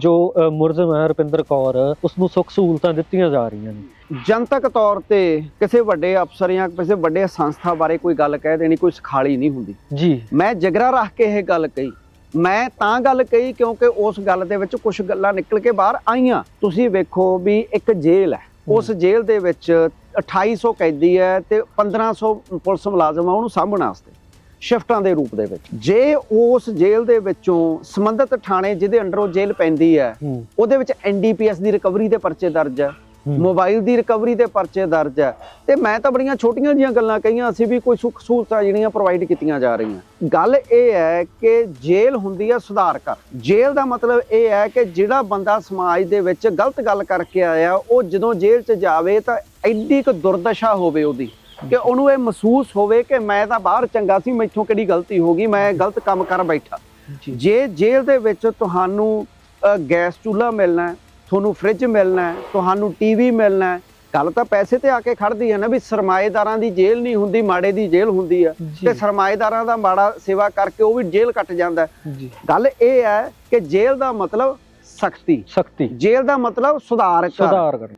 ਜੋ ਅ, ਮੁਲਜ਼ਮ ਹੈ ਰੁਪਿੰਦਰ ਕੌਰ ਉਸ ਨੂੰ ਸੁੱਖ ਸਹੂਲਤਾਂ ਦਿੱਤੀਆਂ ਜਾ ਰਹੀਆਂ ਨੇ। ਜਨਤਕ ਤੌਰ ਤੇ ਕਿਸੇ ਵੱਡੇ ਅਫਸਰ ਜਾਂ ਕਿਸੇ ਵੱਡੇ ਸੰਸਥਾ ਬਾਰੇ ਕੋਈ ਗੱਲ ਕਹਿ ਦੇਣੀ ਕੋਈ ਸਖਾਲੀ ਨਹੀਂ ਹੁੰਦੀ। ਜੀ। ਮੈਂ ਜਿਗਰਾ ਰੱਖ ਕੇ ਇਹ ਗੱਲ ਕਹੀ। ਮੈਂ ਤਾਂ ਗੱਲ ਕਹੀ ਕਿਉਂਕਿ ਉਸ ਗੱਲ ਦੇ ਵਿੱਚ ਕੁਝ ਗੱਲਾਂ ਨਿਕਲ ਕੇ ਬਾਹਰ ਆਈਆਂ। ਤੁਸੀਂ ਵੇਖੋ ਵੀ ਇੱਕ ਜੇਲ੍ਹ ਹੈ। ਉਸ ਜੇਲ੍ਹ ਦੇ ਵਿੱਚ 2800 ਕੈਦੀ ਹੈ ਤੇ 1500 ਪੁਲਿਸ ਮੁਲਾਜ਼ਮ ਆ ਉਹਨੂੰ ਸਾਂਭਣ ਵਾਸਤੇ। ਸ਼ਿਫਟਾਂ ਦੇ ਰੂਪ ਦੇ ਵਿੱਚ। ਜੇ ਉਸ ਜੇਲ੍ਹ ਦੇ ਵਿੱਚੋਂ ਸੰਬੰਧਿਤ ਥਾਣੇ ਜਿਹਦੇ ਅੰਡਰ ਉਹ ਜੇਲ੍ਹ ਪੈਂਦੀ ਹੈ ਉਹਦੇ ਵਿੱਚ ਐਨਡੀਪੀਐਸ ਦੀ ਰਿਕਵਰੀ ਦੇ ਪਰਚੇ ਦਰਜ ਹੈ ਹੂੰ। ਮੋਬਾਈਲ ਦੀ ਰਿਕਵਰੀ ਦੇ ਪਰਚੇ ਦਰਜ ਹੈ। ਤੇ ਮੈਂ ਤਾਂ ਬੜੀਆਂ ਛੋਟੀਆਂ ਜੀਆਂ ਗੱਲਾਂ ਕਹੀਆਂ ਅਸੀਂ ਵੀ ਕੋਈ ਸੁੱਖ ਸਹੂਲਤਾਂ ਜਿਹੜੀਆਂ ਪ੍ਰੋਵਾਈਡ ਕੀਤੀਆਂ ਜਾ ਰਹੀਆਂ। ਗੱਲ ਇਹ ਹੈ ਕਿ ਜੇਲ੍ਹ ਹੁੰਦੀ ਹੈ ਸੁਧਾਰ ਕਰ। ਜੇਲ੍ਹ ਦਾ ਮਤਲਬ ਇਹ ਹੈ ਕਿ ਜਿਹੜਾ ਬੰਦਾ ਸਮਾਜ ਦੇ ਵਿੱਚ ਗਲਤ ਗੱਲ ਕਰਕੇ ਆਇਆ ਉਹ ਜਦੋਂ ਜੇਲ੍ਹ 'ਚ ਜਾਵੇ ਤਾਂ ਐਡੀ ਕੁ ਦੁਰਦਸ਼ਾ ਹੋਵੇ ਉਹਦੀ। ਕਿ ਉਹਨੂੰ ਇਹ ਮਹਿਸੂਸ ਹੋਵੇ ਕਿ ਮੈਂ ਤਾਂ ਬਾਹਰ ਚੰਗਾ ਸੀ ਮੈਥੋਂ ਕਿਹੜੀ ਗਲਤੀ ਹੋ ਗਈ ਮੈਂ ਗਲਤ ਕੰਮ ਕਰ ਬੈਠਾ। ਜੀ। ਜੇਲ੍ਹ ਦੇ ਵਿੱਚ ਤੁਹਾਨੂੰ ਗੈਸ ਚੁੱਲ੍ਹਾ ਮਿਲਣਾ ਤੁਹਾਨੂੰ ਫ੍ਰਿਜ ਮਿਲਣਾ ਤੁਹਾਨੂੰ ਟੀਵੀ ਮਿਲਣਾ ਗੱਲ ਤਾਂ ਪੈਸੇ ਤੇ ਆ ਕੇ ਖੜਦੀ ਹੈ ਨਾ ਵੀ ਸਰਮਾਏਦਾਰਾਂ ਦੀ ਜੇਲ੍ਹ ਨਹੀਂ ਹੁੰਦੀ ਮਾੜੇ ਦੀ ਜੇਲ੍ਹ ਹੁੰਦੀ ਹੈ। ਤੇ ਸਰਮਾਏਦਾਰਾਂ ਦਾ ਮਾੜਾ ਸੇਵਾ ਕਰਕੇ ਉਹ ਵੀ ਜੇਲ੍ਹ ਕੱਟ ਜਾਂਦਾ ਗੱਲ ਇਹ ਹੈ ਕਿ ਜੇਲ੍ਹ ਦਾ ਮਤਲਬ ਸਖਤੀ। ਸਖਤੀ। ਜੇਲ੍ਹ ਦਾ ਮਤਲਬ ਸੁਧਾਰ ਕਰ ਸੁਧਾਰ ਕਰਨ।